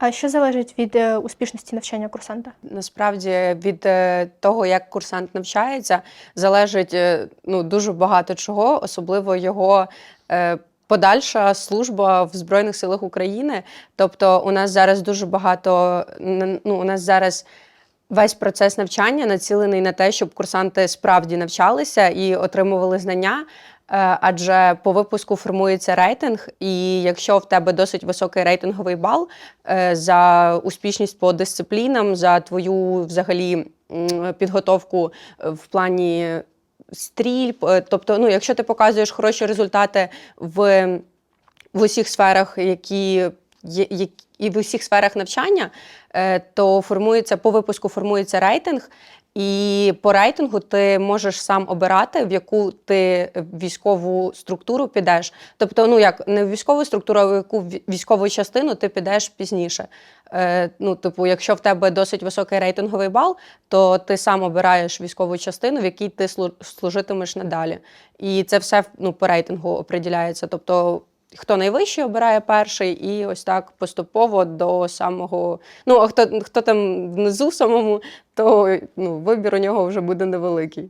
А що залежить від е, успішності навчання курсанта? Насправді від е, того, як курсант навчається, залежить е, ну, дуже багато чого, особливо його. Подальша служба в Збройних силах України. Тобто, у нас зараз дуже багато ну, у нас зараз весь процес навчання націлений на те, щоб курсанти справді навчалися і отримували знання. Е, Адже по випуску формується рейтинг, і якщо в тебе досить високий рейтинговий бал е, за успішність по дисциплінам, за твою взагалі підготовку е, в плані стрільб, тобто, ну, якщо ти показуєш хороші результати в, в усіх сферах, які і в усіх сферах навчання, е, то формується по випуску формується рейтинг, і по рейтингу ти можеш сам обирати, в яку ти військову структуру підеш. Тобто, ну як не в військову структуру, а в яку військову частину ти підеш пізніше. Е, ну, типу, якщо в тебе досить високий рейтинговий бал, то ти сам обираєш військову частину, в якій ти слу- служитимеш надалі. І це все ну, по рейтингу определяється. Тобто, хто найвищий обирає перший, і ось так поступово до самого. Ну, а хто, хто там внизу самому, то ну, вибір у нього вже буде невеликий.